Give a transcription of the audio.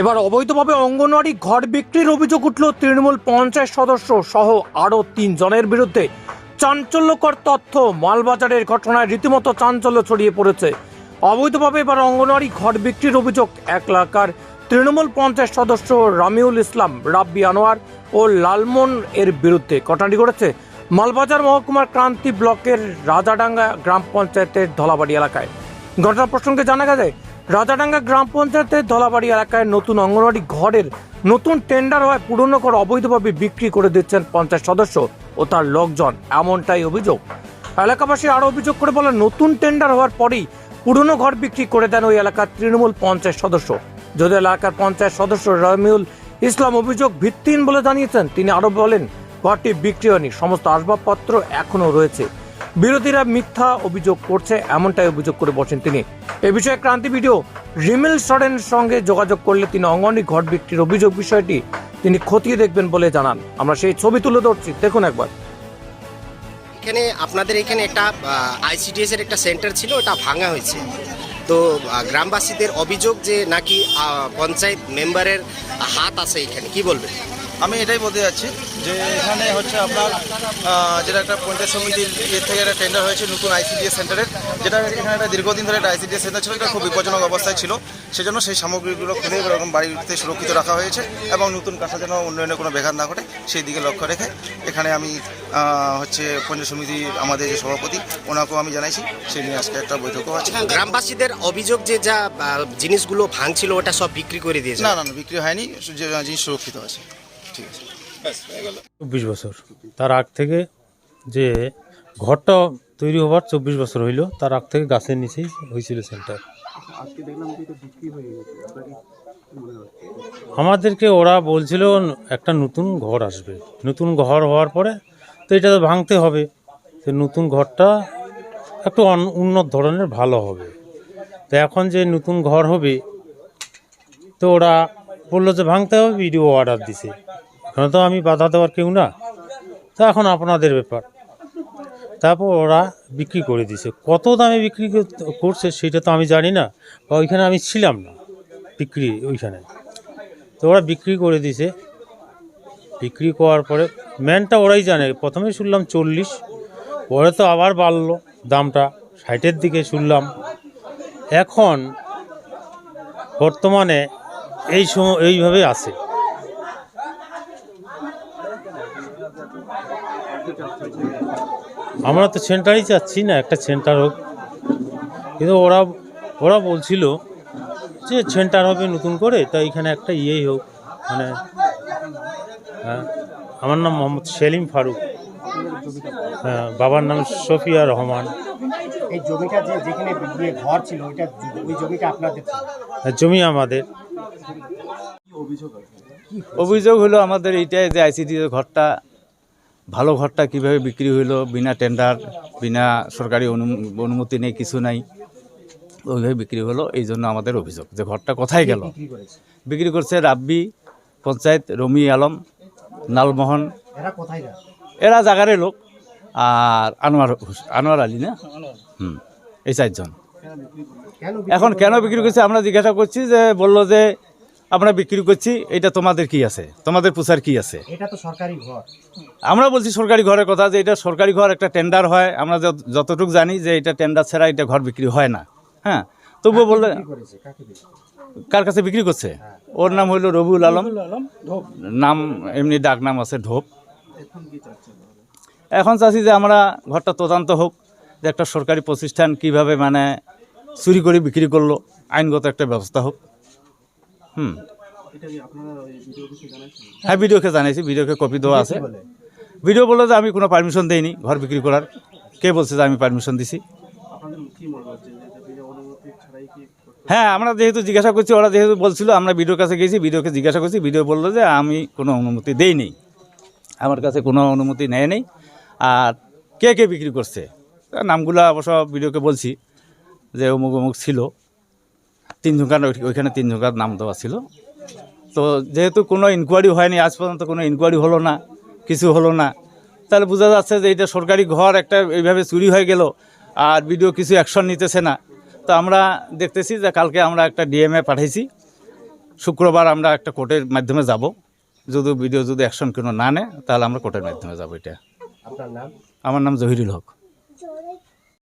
এবার অবৈধভাবে অঙ্গনওয়াড়ি ঘর বিক্রির অভিযোগ উঠল তৃণমূল পঞ্চায়েত সদস্য সহ আরও তিনজনের বিরুদ্ধে। চাঞ্চল্যকর তথ্য মালবাজারের ঘটনায় রীতিমতো চাঞ্চল্য ছড়িয়ে পড়েছে। অবৈধভাবে এবার অঙ্গনওয়াড়ি ঘর বিক্রির অভিযোগ এক এলাকার তৃণমূল পঞ্চায়েত সদস্য রামিউল ইসলাম, রাব্বি আনোয়ার ও লালমন এর বিরুদ্ধে ঘটনাটি ঘটেছে মালবাজার মহকুমার ক্রান্তি ব্লকের রাজাডাঙ্গা গ্রাম পঞ্চায়েতের ধলাবাড়ি এলাকায়। ঘটনা প্রসঙ্গে জানা গেছে রাজাডাঙ্গা গ্রাম পঞ্চায়েতের ধলাবাড়ি এলাকায় নতুন অঙ্গনওয়াড়ি ঘরের নতুন টেন্ডার হওয়ায় পুরনো ঘর অবৈধভাবে বিক্রি করে দিচ্ছেন পঞ্চায়েত সদস্য ও তার লোকজন। এমনটাই অভিযোগ। এলাকাবাসী আরও অভিযোগ করে বলেন, নতুন টেন্ডার হওয়ার পরেই পুরনো ঘর বিক্রি করে দেন ওই এলাকার তৃণমূল পঞ্চায়েত সদস্য। যদি এলাকার পঞ্চায়েত সদস্য রমিউল ইসলাম অভিযোগ ভিত্তিহীন বলে জানিয়েছেন, তিনি আরও বলেন, ঘরটি বিক্রি হয়নি, সমস্ত আসবাবপত্র এখনও রয়েছে। বিরোধীরা মিথ্যা অভিযোগ করছে, এমনটাই অভিযোগ করে বসেন তিনি। এ বিষয়ে ক্রান্তি ভিডিও রিমিল সরেনের সঙ্গে যোগাযোগ করলে তিনি অঙ্গনি ঘট বিক্রির অভিযোগ বিষয়টি তিনি খতিয়ে দেখবেন বলে জানান। আমরা সেই ছবি তুলে ধরছি, দেখুন একবার। এখানে আপনাদের এখানে একটা আইসিডিএস এর একটা সেন্টার ছিল, ওটা ভাঙা হয়েছে। তো গ্রামবাসীদের অভিযোগ যে নাকি পঞ্চায়েত মেম্বারের হাত আছে এখানে, কি বলবেন? আমি এটাই বলতে যাচ্ছি যে এখানে হচ্ছে আপনার যেটা একটা পঞ্চায়েত সমিতির ইয়ে থেকে একটা টেন্ডার হয়েছে নতুন আইসিডিএস সেন্টারের যেটা এখানে একটা দীর্ঘদিন ধরে একটা আইসিডিএস সেন্টার ছিল, এটা খুব বিপজ্জনক অবস্থায় ছিল। সেজন্য সেই সামগ্রীগুলো খুলে এরকম বাড়িতে সুরক্ষিত রাখা হয়েছে এবং নতুন কাজটা যেন উন্নয়নে কোনো ব্যাঘাত না ঘটে, সেই দিকে লক্ষ্য রেখে এখানে আমি হচ্ছে পঞ্চায়েত সমিতির আমাদের যে সভাপতি ওনাকেও আমি জানাইছি সেই নিয়ে আজকে একটা বৈঠকও আছে। গ্রামবাসীদের অভিযোগ যে যা জিনিসগুলো ভাঙছিল ওটা সব বিক্রি করে দিয়েছে? না না না বিক্রি হয়নি যে জিনিস সুরক্ষিত আছে। ঠিক আছে। চব্বিশ বছর। তার আগ থেকে যে ঘরটা তৈরি হবার চব্বিশ বছর হইল তার আগ থেকে গাছের নিচেই হয়েছিল সেন্টার। আমাদেরকে ওরা বলছিল একটা নতুন ঘর আসবে। নতুন ঘর হওয়ার পরে তো এটা তো ভাঙতে হবে। তো নতুন ঘরটা একটু উন্নত ধরনের ভালো হবে। তো এখন যে নতুন ঘর হবে, তো ওরা বলল যে ভাঙতে হবে ভিডিও অর্ডার দিছে। এখন তো আমি বাধা দেওয়ার কেউ না। তো এখন আপনাদের ব্যাপার। তারপর ওরা বিক্রি করে দিছে। কত দামে বিক্রি কর- করছে সেটা তো আমি জানি না, বা ওইখানে আমি ছিলাম না বিক্রি ওইখানে। তো ওরা বিক্রি করে দিছে। বিক্রি করার পরে ম্যানটা ওরাই জানে। প্রথমে শুনলাম চল্লিশ, পরে তো আবার বাড়লো দামটা, ষাটের দিকে শুনলাম। এখন বর্তমানে এই সময় এইভাবে আছে। আমরা তো সেন্টারই চাচ্ছি না, একটা সেন্টার হোক। কিন্তু ওরা ওরা বলছিল যে সেন্টার হবে নতুন করে তা এখানে একটা ইয়েই হোক মানে হ্যাঁ আমার নাম মোহাম্মদ সেলিম ফারুক। হ্যাঁ বাবার নাম সফিয়া রহমান। এই জমিটা যে যেখানে ঘর ছিল ওইটা ওই জমিটা আপনাদের হ্যাঁ, জমি আমাদের। অভিযোগ হলো আমাদের এইটাই যে আইসিডি ঘরটা ভালো ঘরটা কীভাবে বিক্রি হইল বিনা টেন্ডার বিনা সরকারি অনু- অনুমতি নেই কিছু নাই ওইভাবে বিক্রি হলো এই জন্য আমাদের অভিযোগ। যে ঘরটা কোথায় গেল? বিক্রি বিক্রি করছে রাব্বি পঞ্চায়েত রমি আলম নালমোহন এরা জাগারের লোক। আর আনোয়ার আনোয়ার আলী না? হুম এই চারজন। এখন কেন বিক্রি করছে আমরা জিজ্ঞাসা করছি যে বলল যে আমরা বিক্রি করছি এটা তোমাদের কি আছে? তোমাদের পুষার কি আছে? এটা তো সরকারি ঘর। আমরা বলছি সরকারি ঘরের কথা যে এটা সরকারি ঘর একটা টেন্ডার হয়। আমরা যত- যতটুকু জানি যে এটা টেন্ডার ছাড়া এটা ঘর বিক্রি হয় না। হ্যাঁ তবুও বললে কার কাছে বিক্রি করছে? ওর নাম হইল রবিউল আলম। নাম এমনি ডাক নাম আছে ঢোপ এখন চাচ্ছি যে আমরা ঘরটা তদন্ত হোক যে একটা সরকারি প্রতিষ্ঠান কীভাবে মানে চুরি করে বিক্রি করল আইনগত একটা ব্যবস্থা হোক। হুম। হ্যাঁ ভিডিওকে জানাইছি ভিডিওকে কপি দেওয়া আছে। ভিডিও বলল যে আমি কোনো পারমিশন দেইনি ঘর বিক্রি করার। কে বলছে যে আমি পারমিশন দিছি? হ্যাঁ আমরা যেহেতু জিজ্ঞাসা করছি, ওরা যেহেতু বলছিল, আমরা ভিডিওর কাছে গেছি ভিডিওকে জিজ্ঞাসা করছি ভিডিও বলল যে আমি কোনো অনুমতি দেইনি। আমার কাছে কোনো অনুমতি নেয় নেই আর কে কে বিক্রি করছে? নামগুলো অবশ্য ভিডিওকে বলছি যে অমুক অমুক ছিল। তিন ঝুঁকার ওইখানে তিন ঝুঁকার নাম দেওয়া ছিল। তো যেহেতু কোনো ইনকোয়ারি হয়নি, আজ পর্যন্ত কোনো ইনকোয়ারি হলো না, কিছু হলো না, তাহলে বোঝা যাচ্ছে যে এটা সরকারি ঘর, একটা এইভাবে চুরি হয়ে গেল, আর ভিডিও কিছু অ্যাকশন নিতেছে না। তো আমরা দেখতেছি যে কালকে আমরা একটা ডিএমএ পাঠাইছি। শুক্রবার আমরা একটা কোর্টের মাধ্যমে যাব। যদি ভিডিও যদি অ্যাকশন কোনো না নেয় তাহলে আমরা কোর্টের মাধ্যমে যাব এটা। আপনার নাম? আমার নাম জহিরুল হক।